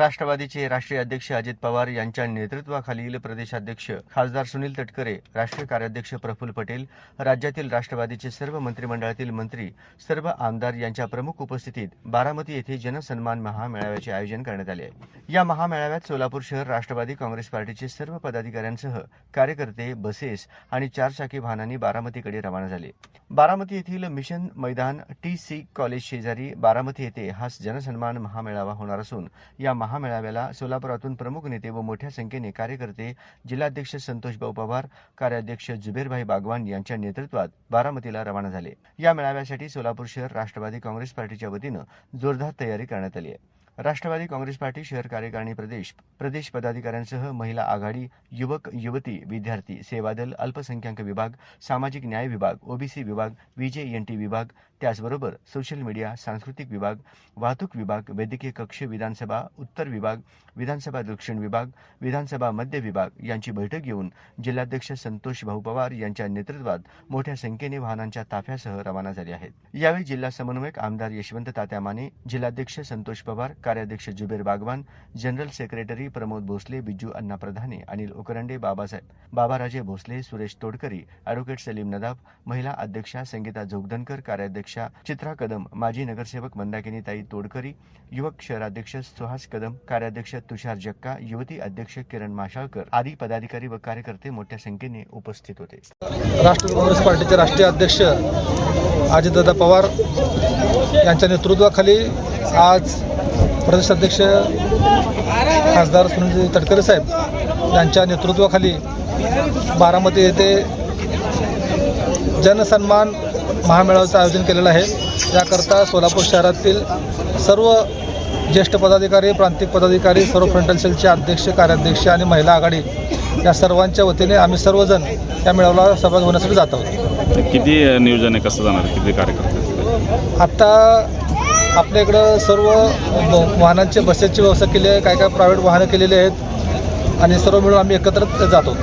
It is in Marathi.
राष्ट्रवादीचे राष्ट्रीय अध्यक्ष अजित पवार यांच्या नेतृत्वाखालील प्रदेशाध्यक्ष खासदार सुनील तटकरे राष्ट्रीय कार्याध्यक्ष प्रफुल्ल पटेल राज्यातील राष्ट्रवादीचे सर्व मंत्रिमंडळातील मंत्री सर्व आमदार यांच्या प्रमुख उपस्थितीत बारामती येथे जनसन्मान महामेळाव्याचे आयोजन करण्यात आले. आहे या महामेळाव्यात सोलापूर शहर राष्ट्रवादी काँग्रेस पार्टीचे सर्व पदाधिकाऱ्यांसह कार्यकर्ते बसेस आणि चारचाकी वाहनांनी बारामतीकडे रवाना झाले. बारामती येथील मिशन मैदान टी सी कॉलेज शेजारी बारामती येथे हा जनसन्मान महामेळावा होणार असून या महामेळाव्याला सोलापुरातून प्रमुख नेते व मोठ्या संख्येने कार्यकर्ते जिल्हाध्यक्ष संतोषभाऊ पवार कार्याध्यक्ष जुबेरभाई बागवान यांच्या नेतृत्वात बारामतीला रवाना झाले. या मेळाव्यासाठी सोलापूर शहर राष्ट्रवादी काँग्रेस पार्टीच्या वतीनं जोरदार तयारी करण्यात आली आहे. राष्ट्रवादी काँग्रेस पार्टी शहर कार्यकारिणी प्रदेश प्रदेश पदाधिकाऱ्यांसह महिला आघाडी युवक युवती विद्यार्थी सेवादल अल्पसंख्याक विभाग सामाजिक न्याय विभाग ओबीसी विभाग व्हीजेएनटी विभाग त्याचबरोबर सोशल मीडिया सांस्कृतिक विभाग वाहतूक विभाग वैद्यकीय कक्ष विधानसभा उत्तर विभाग विधानसभा दक्षिण विभाग विधानसभा मध्य विभाग यांची बैठक घेऊन जिल्हाध्यक्ष संतोष भाऊ पवार यांच्या नेतृत्वात मोठ्या संख्येने वाहनांच्या ताफ्यासह रवाना झाले आहेत. यावेळी जिल्हा समन्वयक आमदार यशवंत तात्या माने जिल्हाध्यक्ष संतोष पवार कार्याध्यक्ष Zuber Bagwan general secretary Pramod Bhosale Bijju Anna Pradhane Anil Ukarande Babasaheb Babaraje Bhosale Suresh Todkari advocate Salim Nadab महिला अध्यक्षा संगीता जोगदनकर कार्याध्यक्षा चित्रा कदम माजी नगरसेवक मंदाकिनी ताई तोडकरी युवक शहराध्यक्ष सुहास कदम कार्याध्यक्ष तुषार जक्का युवती अध्यक्ष किरण माशाळकर आदी पदाधिकारी व कार्यकर्ते मोठ्या संख्येने उपस्थित होते. राष्ट्रीय काँग्रेस पार्टीचे राष्ट्रीय अध्यक्ष अजितदादा पवार यांच्या नेतृत्वाखाली आज प्रदेशाध्यक्ष खासदार सुनील तटकरे साहेब यांच्या नेतृत्वाखाली बारामती येथे जनसन्मान महामेळाव्याचं आयोजन केलेलं आहे. याकरता सोलापूर शहरातील सर्व ज्येष्ठ पदाधिकारी प्रांतिक पदाधिकारी सर्व फ्रंटल सेलचे अध्यक्ष कार्याध्यक्ष आणि महिला आघाडी या सर्वांच्या वतीने आम्ही सर्वजण या मेळाव्याला सहभागी होण्यासाठी जात आहोत. किती नियोजन आहे? कसं जाणार किती कार्यकर्ते आत्ता आपल्या इकडं सर्व वाहनांचे बसेसची व्यवस्था केली आहे काय काय प्रायव्हेट वाहनं केलेली आहेत आणि सर्व मिळून आम्ही एकत्र जातो.